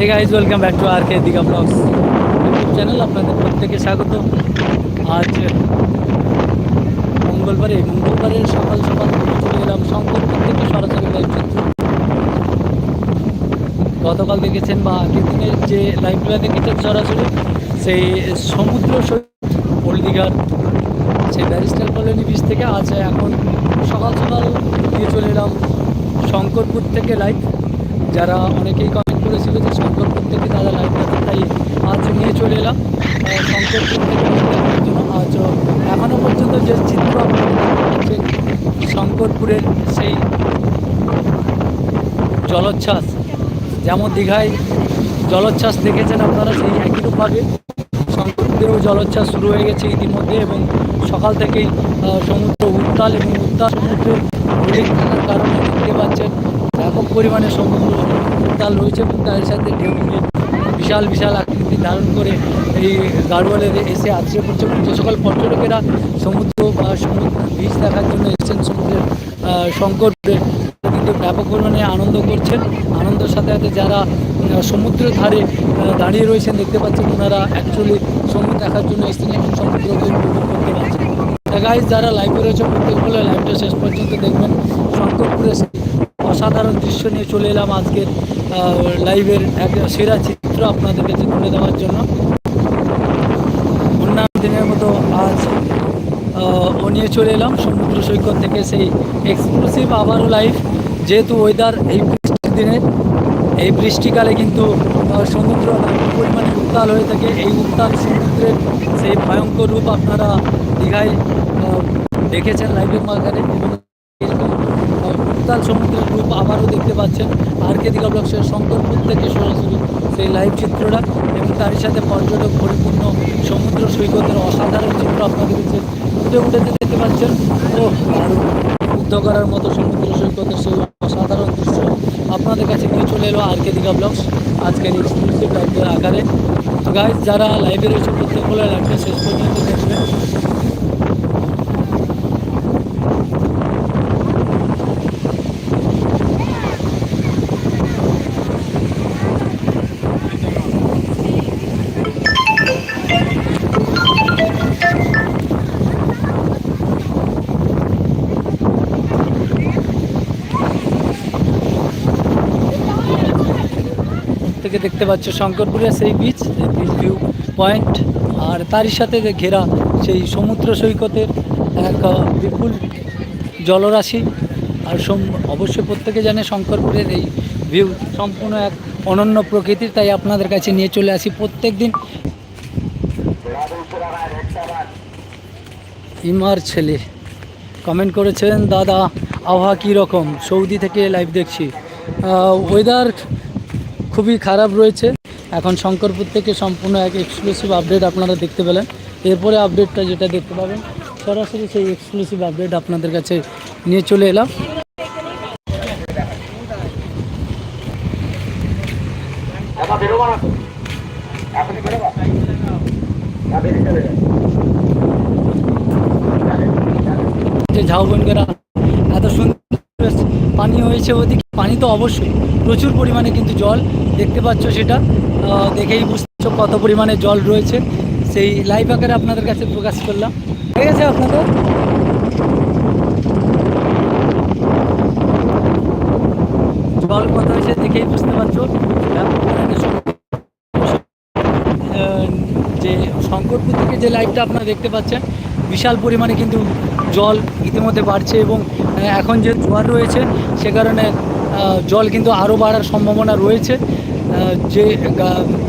Hey guys welcome back to R K Digha blogs YouTube channel আপনাদের প্রত্যেকে স্বাগত। আজ মঙ্গলবারে, মঙ্গলবারের সকাল সকাল চলে এলাম শঙ্করপুর থেকে সরাসরি লাইভ চিত্র গতকাল দেখেছেন বা আগের দিনের যে লাইভগুলো দেখেছেন সরাসরি, সেই সমুদ্র সৈকত ওল্ড দীঘার সেই ব্যারিস্টার কলোনি বিচ থেকে আজ এখন সকাল সকাল দিয়ে চলে এলাম শঙ্করপুর থেকে লাইভ যারা অনেকেই করেছিল যে শঙ্করপুর থেকে তারা লাইভ তাই আজ নিয়ে চলে এলাম। শঙ্করপুর থেকে আজ এখনও পর্যন্ত যে চিত্র শঙ্করপুরের সেই জলোচ্ছ্বাস, যেমন দীঘায় জলোচ্ছ্বাস দেখেছেন আপনারা, সেই একই রূপভাবে শঙ্করপুরেও জলোচ্ছ্বাস শুরু হয়ে গেছে ইতিমধ্যে এবং সকাল থেকেই সমুদ্র উত্তাল এবং উত্তাল সমুদ্রের ঢেউ থাকার কারণে দেখতে পাচ্ছেন ব্যাপক পরিমাণে সমুদ্র উত্তাল রয়েছে এবং তার সাথে ঢেউগুলি বিশাল বিশাল আকৃতি ধারণ করে এই গাড়োয়ালে এসে আছড়ে পড়ছে এবং যে সকল পর্যটকেরা সমুদ্র বা সমুদ্র বীচ দেখার জন্য এসেছেন, সমুদ্রের শঙ্করপুরে কিন্তু ব্যাপক পরিমাণে আনন্দ করছেন। আনন্দের সাথে সাথে যারা সমুদ্রের ধারে দাঁড়িয়ে রয়েছেন দেখতে পাচ্ছেন ওনারা অ্যাকচুয়ালি সমুদ্র দেখার জন্য এসেছেন এবং সমুদ্রকে উপভোগ করতে পারছেন। গাইজ যারা লাইভে রয়েছে, প্রত্যেক বলে লাইভটা শেষ পর্যন্ত দেখবেন। শঙ্করপুরের সেই অসাধারণ দৃশ্য নিয়ে চলে এলাম আজকের লাইভের এক সেরা চিত্র আপনাদের কাছে তুলে দেওয়ার জন্য। অন্যান্য দিনের মতো আজ ও নিয়ে চলে এলাম। সমুদ্র সৈকত থেকে সেই এক্সক্লুসিভ আবারও লাইভ যেহেতু ওয়েদার এই বৃষ্টির দিনে, এই বৃষ্টিকালে কিন্তু সমুদ্র পরিমাণে উত্তাল হয়ে থাকে। এই উত্তাল সমুদ্রের সেই ভয়ঙ্কর রূপ আপনারা দীঘায় দেখেছেন লাইভের এবং এরকম উত্তাল সমুদ্রের রূপ আবারও দেখতে পাচ্ছেন আর কে দীঘা ব্লগসের শঙ্করপুর থেকে সরাসরি সেই লাইভ চিত্রটা এবং তারই সাথে পর্যটক পরিপূর্ণ সমুদ্র সৈকতের অসাধারণ চিত্র আপনাদের কাছে ফুটে উঠেতে দেখতে পাচ্ছেন। ও দারুণ মুগ্ধ করার মতো সমুদ্র সৈকতের সেই অসাধারণ দৃশ্য আপনাদের কাছে নিয়ে চলে এলো আর কে আজকের এক্সক্লুসিভ লাইভের আকারে। গাইজ যারা লাইভে রয়েছে প্রত্যেক বলে লাইভটা শেষ পর্যন্ত দেখবেন। থেকে দেখতে পাচ্ছ শঙ্করপুরের সেই বিচ বিচ ভিউ পয়েন্ট আর তারই সাথে যে ঘেরা সেই সমুদ্র সৈকতের এক বিপুল জলরাশি। আর অবশ্যই প্রত্যেকে জানে শঙ্করপুরের এই ভিউ সম্পূর্ণ এক অনন্য প্রকৃতির, তাই আপনাদের কাছে নিয়ে চলে আসি প্রত্যেক দিন ইমার ছেলে কমেন্ট করেছেন, দাদা, আবহাওয়া কী রকম? সৌদি থেকে লাইভ দেখছি। ওয়েদার খুবই খারাপ রয়েছে। এখন শঙ্করপুর থেকে সম্পূর্ণ এক এক্সক্লুসিভ আপডেট আপনারা দেখতে পেলেন। এরপরে আপডেটটা যেটা দেখতে পাবেন, সরাসরি সেই এক্সক্লুসিভ আপডেট আপনাদের কাছে নিয়ে চলে এলাম। যে এত সুন্দর পানি হয়েছে ওদিকে, পানি তো অবশ্যই। প্রচুর পরিমাণে কিন্তু জল, দেখতে পাচ্ছ সেটা। দেখেই বুঝতে পারছ কত পরিমাণে জল রয়েছে। সেই লাইভ আকারে আপনাদের কাছে প্রকাশ করলাম। ঠিক আছে আপনাদের? জল কত হয়েছে দেখেই বুঝতে পারছ। যে শঙ্করপুর থেকে যে লাইভটা আপনারা দেখতে পাচ্ছেন, বিশাল পরিমাণে কিন্তু জল ইতিমধ্যে বাড়ছে এবং এখন যে জোয়ার রয়েছে সে কারণে জল কিন্তু আরও বাড়ার সম্ভাবনা রয়েছে। যে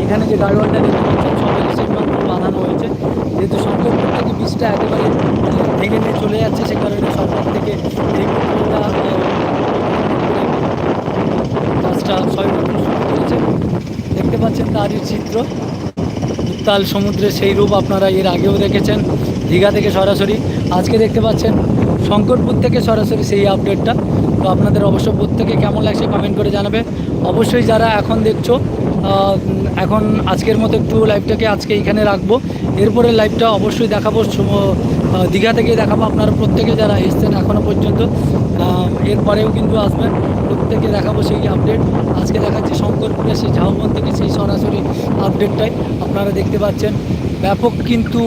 এখানে যে গাড়োয়ালটা দেখতে পাচ্ছেন এলিসের বাঁধানো হয়েছে। যেহেতু শঙ্করপুর থেকে বীজটা একেবারে আহ, ভেঙে নিয়ে চলে যাচ্ছে সে কারণে সরকার থেকে এই ছয় করেছে। দেখতে পাচ্ছেন তারই চিত্র উত্তাল সমুদ্রে সেই রূপ আপনারা এর আগেও দেখেছেন। দীঘা থেকে সরাসরি। আজকে দেখতে পাচ্ছেন শঙ্করপুর থেকে সরাসরি সেই আপডেটটা তো আপনাদের অবশ্য প্রত্যেকে কেমন লাগছে কমেন্ট করে জানাবে। অবশ্যই যারা এখন দেখছ এখন আজকের মতো একটু লাইভটাকে আজকে এইখানে রাখব। এরপরে লাইভটা অবশ্যই দেখাবো দীঘা থেকে দেখাবো। আপনারা প্রত্যেকে যারা এসছেন এখনও পর্যন্ত এরপরেও কিন্তু আসবেন। প্রত্যেকে দেখাবো সেই আপডেট আজকে দেখাচ্ছি শঙ্কর শঙ্করপুরে সেই ঝাউবন থেকে সেই সরাসরি আপডেটটাই আপনারা দেখতে পাচ্ছেন। ব্যাপক কিন্তু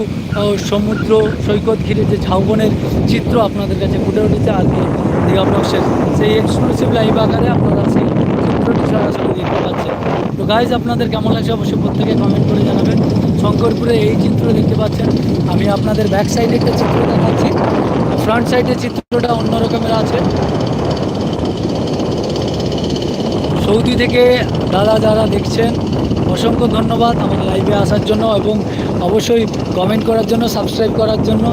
সমুদ্র সৈকত ঘিরে যে ঝাউবনের চিত্র আপনাদের কাছে ফুটে উঠেছে, আজকে দীঘা ব্লগসের সেই এক্সক্লুসিভ লাইভ আকারে আপনারা সেই চিত্রটি সরাসরি দেখতে পাচ্ছেন। তো গাইজ আপনাদের কেমন লাগছে অবশ্যই প্রত্যেকে কমেন্ট করে জানাবেন। শঙ্করপুরে এই চিত্র দেখতে পাচ্ছেন। আমি আপনাদের ব্যাক সাইডে একটা চিত্র দেখাচ্ছি। ফ্রন্ট সাইডের চিত্রটা অন্য রকমের আছে। সৌদি থেকে দাদা যারা দেখছেন অসংখ্য ধন্যবাদ আমার লাইভে আসার জন্য এবং অবশ্যই কমেন্ট করার জন্য সাবস্ক্রাইব করার জন্য।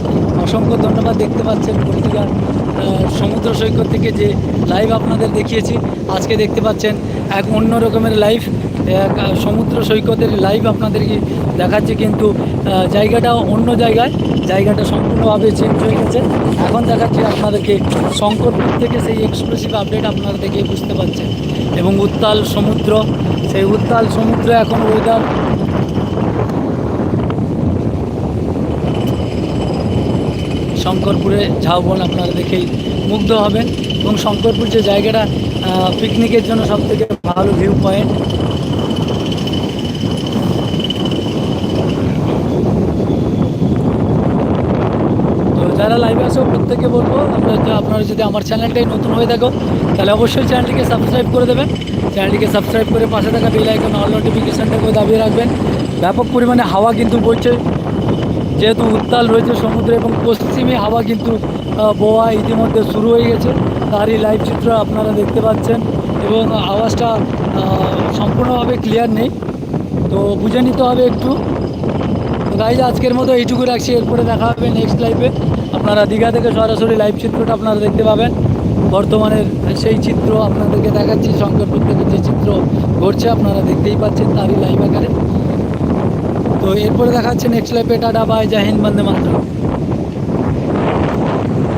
অসংখ্য ধন্যবাদ দেখতে পাচ্ছেন আহ, সমুদ্র সৈকত থেকে যে লাইভ আপনাদের দেখিয়েছি আজকে দেখতে পাচ্ছেন এক অন্য রকমের লাইভ সমুদ্র সৈকতের লাইভ আপনাদেরকে দেখাচ্ছি কিন্তু জায়গাটা অন্য জায়গায় জায়গাটা সম্পূর্ণভাবে চেঞ্জ হয়ে গেছে। এখন দেখাচ্ছি আপনাদেরকে শঙ্করপুর থেকে সেই এক্সক্লুসিভ আপডেট আপনারা দেখে বুঝতে পারছেন। এবং উত্তাল সমুদ্র। সেই উত্তাল সমুদ্রে এখন ওয়েদার শঙ্করপুরে ঝাউবন আপনারা দেখেই মুগ্ধ হবেন। এবং শঙ্করপুর যে জায়গাটা পিকনিকের জন্য সবথেকে ভালো ভিউ পয়েন্ট যারা লাইভে আসো প্রত্যেকে বলব যে আপনারা যদি আমার চ্যানেলটাই নতুন হয়ে থাকো, তাহলে অবশ্যই চ্যানেলটিকে সাবস্ক্রাইব করে দেবেন। চ্যানেলটিকে সাবস্ক্রাইব করে পাশে থাকা বেল আইকন অল নোটিফিকেশানটাকে দাবিয়ে রাখবেন। ব্যাপক পরিমাণে হাওয়া কিন্তু বইছে। যেহেতু উত্তাল রয়েছে সমুদ্রে এবং পশ্চিমে হাওয়া কিন্তু বোয়া ইতিমধ্যে শুরু হয়ে গেছে। তারই লাইভ চিত্র আপনারা দেখতে পাচ্ছেন এবং আওয়াজটা সম্পূর্ণভাবে ক্লিয়ার নেই। তো বুঝে নিতে হবে একটু। গাইজ আজকের মতো এইটুকু রাখছি। এরপরে দেখা হবে নেক্সট লাইভে আপনারা দীঘা থেকে সরাসরি লাইভ চিত্রটা আপনারা দেখতে পাবেন। বর্তমানের সেই চিত্র আপনাদেরকে দেখাচ্ছি শঙ্করপুর থেকে যে চিত্র ঘটছে আপনারা দেখতেই পাচ্ছেন তারই লাইভ আকারে। তো এরপরে দেখাচ্ছে নেক্সট লাইভে টাটা বাই জাহিন বন্দে মাতরম।